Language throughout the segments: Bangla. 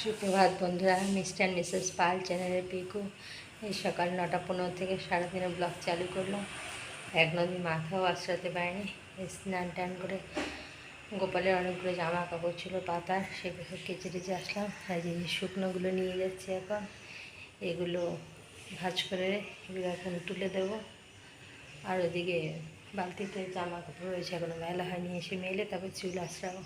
সুপ্রভাত বন্ধুরা, মিস্টার মিসেস পাল চ্যানেলের পিকু। এই সকাল নটা পনেরো থেকে সারাদিনে ব্লগ চালু করলাম। এক নদী মাথাও আশ্রাতে পারিনি। স্নান টান করে গোপালের অনেকগুলো জামা কাপড় ছিল পাতার সেগুলো কেচে টেচে আসলাম। আর যে শুকনোগুলো নিয়ে যাচ্ছি এখন, এগুলো ভাজ করে এগুলো এখন তুলে দেবো। আর ওদিকে বালতিতে জামা কাপড় রয়েছে, এখনও মেলা হয়নি, এসে মেলে তারপর চুল আশ্রাবো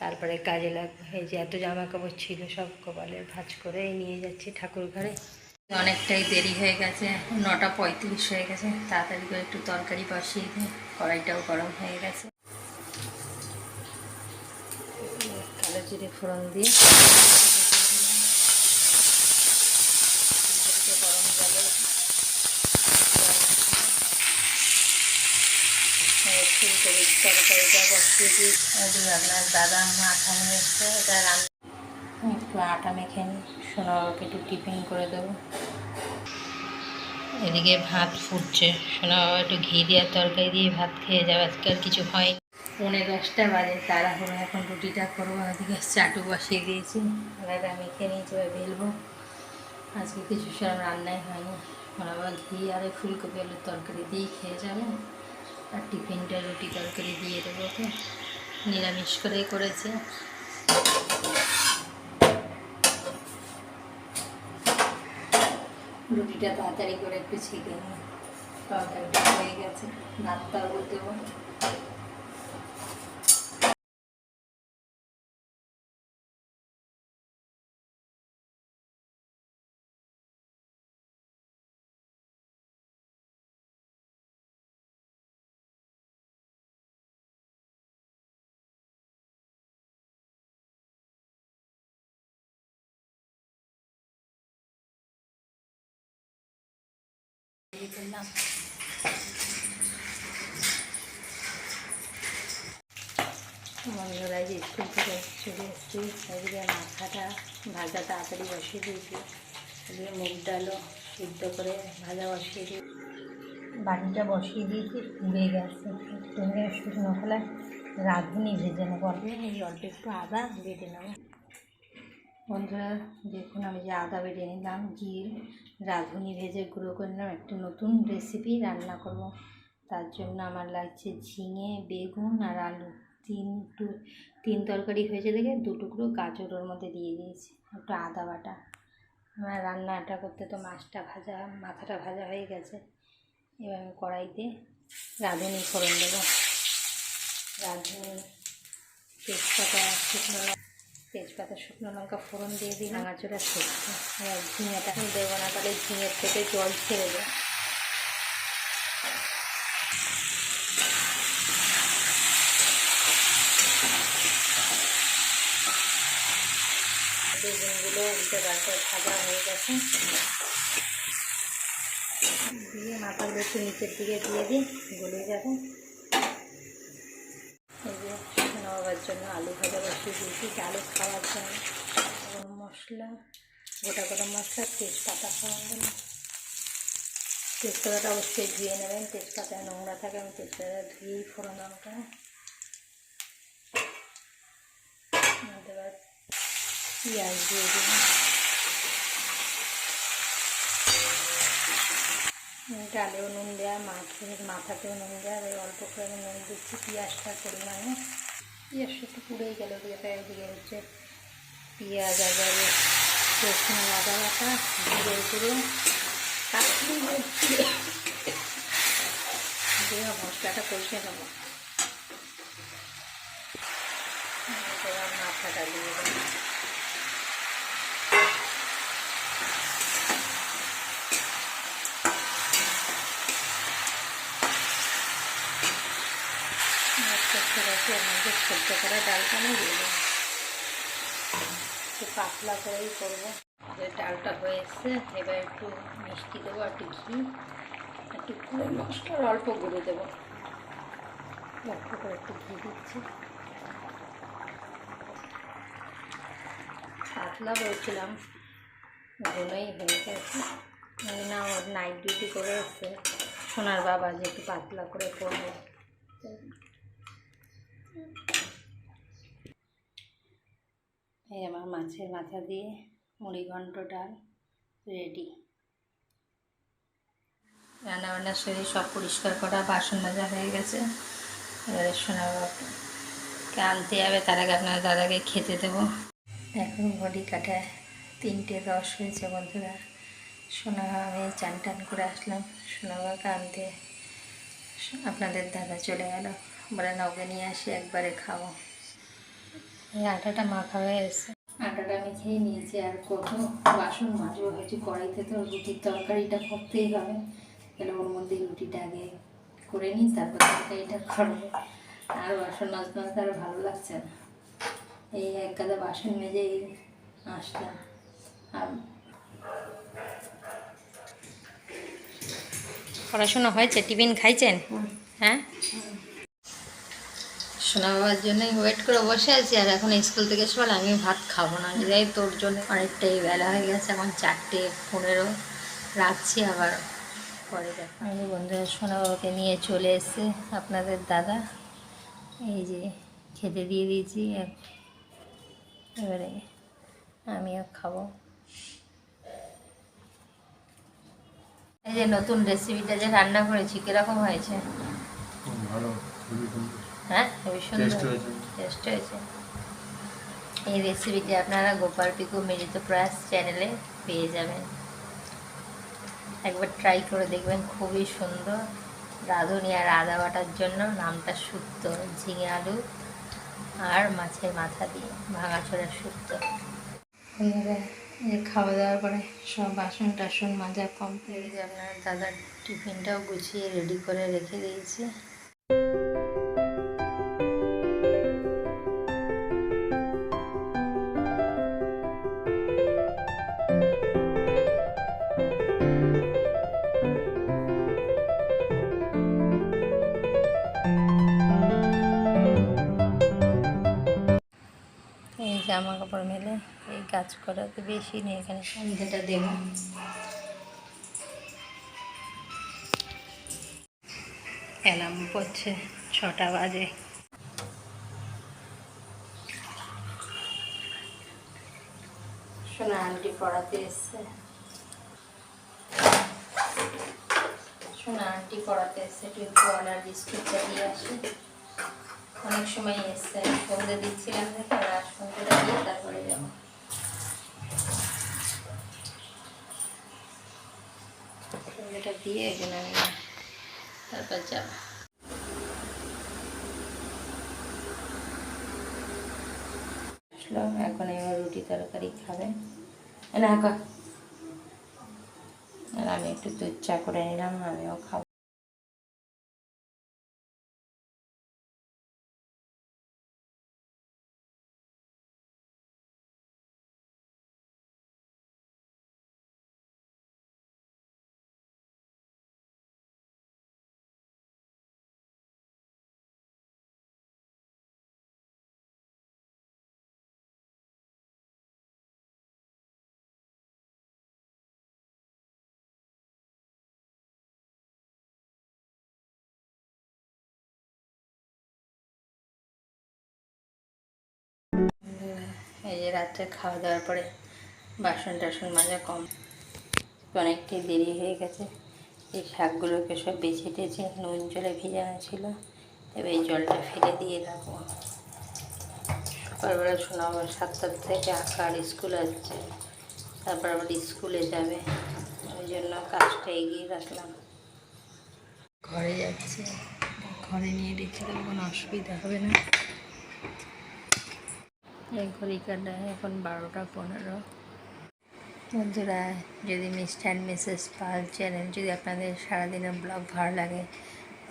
তারপরে কাজে লাগবে যে এত জামা কাপড় ছিল, সব কপালে ভাজ করে নিয়ে যাচ্ছি ঠাকুর ঘরে। অনেকটাই দেরি হয়ে গেছে নটা পঁয়ত্রিশ হয়ে গেছে, তাড়াতাড়ি করে একটু তরকারি বসিয়ে দিই, কড়াইটাও গরম হয়ে গেছে। কালো জিরে ফোড়ন দিয়ে গরম জলে তরকারিটা বসিয়ে ওদিকে আপনার দাদা মাথা নিয়ে রান্না একটু আটা মেখে নিই সোনাবাবুকে একটু টিফিন করে দেবো এদিকে ভাত ফুটছে। সোনাবাবা একটু ঘি দেওয়ার তরকারি দিয়ে ভাত খেয়ে যাবে। আজকে আর কিছু হয়নি। পৌনে দশটা বাজে, তাড়াহুড়ো। এখন রুটিটা করব, ওদিকে চাটু বসিয়ে দিয়েছি। আলাদা মেখে নিয়েছি এবার বেলবো। আজকে কিছু সেরকম রান্নাই হয়নি। সোনাবাবা ঘি আর ফুলকপি আলুর তরকারি দিয়েই খেয়ে যাবে। আর টিফিনটা রুটি তরকারি দিয়ে দেবো, ওকে? নিরামিষ করেই করেছে। রুটিটা তাড়াতাড়ি করে একটু ছেঁকে নিই। তরকারিটা হয়ে গেছে, ভাতটাও দেবো। বন্ধুরা যে স্কুল থেকে চলে মাথাটা ভাজা তাড়াতাড়ি বসিয়ে দিয়েছি এদিকে মুগ ডালও সিদ্ধ করে ভাজা বসিয়ে দিয়ে বাটিটা বসিয়ে দিয়েছি ফুলে গেছে শুকনো খোলায় রাঁধুনি ভেজে নেব। এই অল্প একটু আদা বেটে নেব বন্ধুরা, দেখুন, আমি যে আদা বেটে নিলাম জির রাঁধুনি ভেজে গুঁড়ো করে নিলাম, একটা নতুন রেসিপি রান্না করব। তার জন্য আমার লাগছে ঝিঙে, বেগুন আর আলু। তিন টু, তিন তরকারি হয়েছে দেখে দু টুকরো গাজর ওর মধ্যে দিয়ে দিয়েছি, একটু আদা বাটা। আমার রান্নাটা করতে তো মাছটা ভাজা, মাথাটা ভাজা হয়ে গেছে। এবার আমি কড়াইতে রাঁধুনি ফোড়ন দেবো। রাঁধুনি তেজপাতা শুকনো তেজপাতা শুকনো লঙ্কা ফোড়ন দিয়ে দিই ভাঙাচোরা শুকনো। এবার ঝিঙেটা। দেবো না তাহলে ঝিঙের থেকে জল ছেড়ে দেয় বেগুনগুলো উল্টে পাল্টে ভাজা হয়ে গেছে। দিয়ে মাথাগুলো একটু নিচের দিকে দিয়ে দিই গলে যাবে এই যে নবাবার জন্য আলু ভাজা বসিয়ে দিয়েছি আলু খাওয়ার জন্য। গরম মশলা, গোটা গরম মশলা, তেজপাতা ফোড়ন। দিলাম তেজপাতাটা অবশ্যই ধুয়ে নেবেন। তেজপাতা নোংরা থাকে, আমি তেজপাতা ধুয়েই ফোড়ন পেঁয়াজ দিয়ে দিলাম। ডালেও নুন দেওয়া মাছের, মাথাতেও নুন দেওয়া অল্প করে নুন দিচ্ছি। পেঁয়াজটার পরিমাণে পেঁয়াজটা একটু পুড়েই গেল দিকে দিয়ে হচ্ছে পেঁয়াজ, আদা, রসুন, আদা বাটা জিরে গুঁড়ো কাশ্মীর দিয়ে মশলাটা কষে নেব। মাথাটা দিয়ে দেবো। করতে রাখি এর মধ্যে করা ডালটা আমি দিয়ে দেবো একটু পাতলা করেই করব ডালটা হয়ে এসছে এবার একটু মিষ্টি দেবো একটু ঘি একটু গুঁড়ো মশলার অল্প গুঁড়ো দেবো অল্প করে একটু ঘি দিচ্ছি পাতলা বলছিলাম ঘনই হয়ে গেছে না ওর নাইট ডিউটি করে এসছে সোনার বাবা যে একটু পাতলা করে করব এই আমার মাছের মাথা দিয়ে মুড়ি ঘন্ট ডাল রেডি। রান্না বান্নার শরীর সব পরিষ্কার করা, বাসন মাজা হয়ে গেছে। এবারে বাবাকে আনতে যাবে, তার আগে আপনার দাদাকে খেতে দেবো। এখন ঘড়ি কাটায় তিনটে দশ হয়েছে বন্ধুরা। সোনা আমি চান টান করে আসলাম। সোনা বাবাকে আনতে আপনাদের দাদা চলে গেল। বলে না ওকে নিয়ে আসি, একবারে খাব। এই আটাটা মাখা হয়ে এসছে আটাটা আমি খেয়ে নিয়েছি আর কত বাসন মাজবো হয়েছে কড়াইতে তো রুটির তরকারিটা করতেই হবে। তাহলে ওর মধ্যে রুটিটা আগে করে নিই তারপর তরকারিটা করব। আর বাসন মাজতে মাজতে আর ভালো লাগছে না। এই এক গাদা বাসন মেজে আসলাম। আর পড়াশোনা হয়েছে? টিফিন খাইছেন? হ্যাঁ? সোনা বাবার জন্যই ওয়েট করে বসে আছি আর এখন স্কুল থেকে এসে আমি ভাত খাব না। যাই তোর জন্য অনেকটাই বেলা হয়ে গেছে এখন চারটে পনেরো। রাখছি আবার পরে দেখো। আমি বন্ধুরা সোনা বাবাকে নিয়ে চলে এসছে আপনাদের দাদা। এই যে খেতে দিয়ে দিয়েছি এক- এবারে আমিও খাব। এই যে নতুন রেসিপিটা যে রান্না করেছি কীরকম হয়েছে? ভালো খুবই সুন্দর। হ্যাঁ? হেবি সুন্দর। টেস্ট হয়েছে। এই রেসিপিটি আপনারা গোপাল পিকু মিলিত প্রয়াস চ্যানেলে পেয়ে যাবেন। একবার ট্রাই করে দেখবেন খুবই সুন্দর। রাঁধুনি আর আদা বাটার জন্য নামটা শুক্তো ঝিঙে আলু আর মাছের মাথা দিয়ে ভাঙাচোরা শুক্তো বন্ধুরা এই খাওয়া দাওয়ার পরে সব বাসন টাসন মাজা কমপ্লিট আপনার দাদার টিফিনটাও গুছিয়ে রেডি করে রেখে দিয়েছি। জামা কাপড় মেলে এই কাজ করা তো বেশি নেই এখানে। সন্ধ্যেটা দেবো। অ্যালার্ম করছে ছটা বাজে। সোনা আন্টি পড়াতে এসছে। সোনা আন্টি পড়াতে এসছে টিউটোয়াল আর বিস্কুটটা দিয়ে আসি। অনেক সময় এসছে সন্ধ্যে দিচ্ছিলাম দেখে আর আজ সন্ধ্যেটা দিয়ে যাব দিয়ে এই আমি তারপর যাব। এখন এবার রুটি তরকারি খাবে। না আর আমি একটু দুধ চা করে নিলাম, আমিও খাব। রাত্রে খাওয়া দাওয়ার পরে বাসন টাসন মাজা কম। অনেকটাই দেরি হয়ে গেছে। এই শাকগুলোকে সব বেছে টেছে নুন জলে ভিজানো ছিল। এবার এই জলটা ফেলে দিয়ে রাখব সকালবেলা শোনা আবার সাতটার থেকে আঁকার স্কুল আসছে। তারপর আবার স্কুলে যাবে। ওই জন্য কাজটা এগিয়ে রাখলাম। ঘরে যাচ্ছে। ঘরে নিয়ে রেখে দেবো কোনো অসুবিধা হবে না। ঘড়ি কাটায় এখন বারোটা পনেরো। বন্ধুরা, যদি মিস্টার মিসেস পাল চ্যানেল যদি আপনাদের সারাদিনের ব্লগ ভালো লাগে,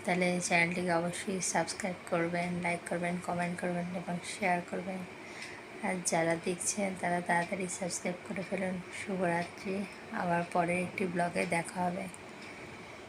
তাহলে চ্যানেলটিকে অবশ্যই সাবস্ক্রাইব করবেন, লাইক করবেন, কমেন্ট করবেন এবং শেয়ার করবেন। আর যারা দেখছেন, তারা তাড়াতাড়ি সাবস্ক্রাইব করে ফেলুন। শুভরাত্রি, আবার পরের একটি ব্লগে দেখা হবে।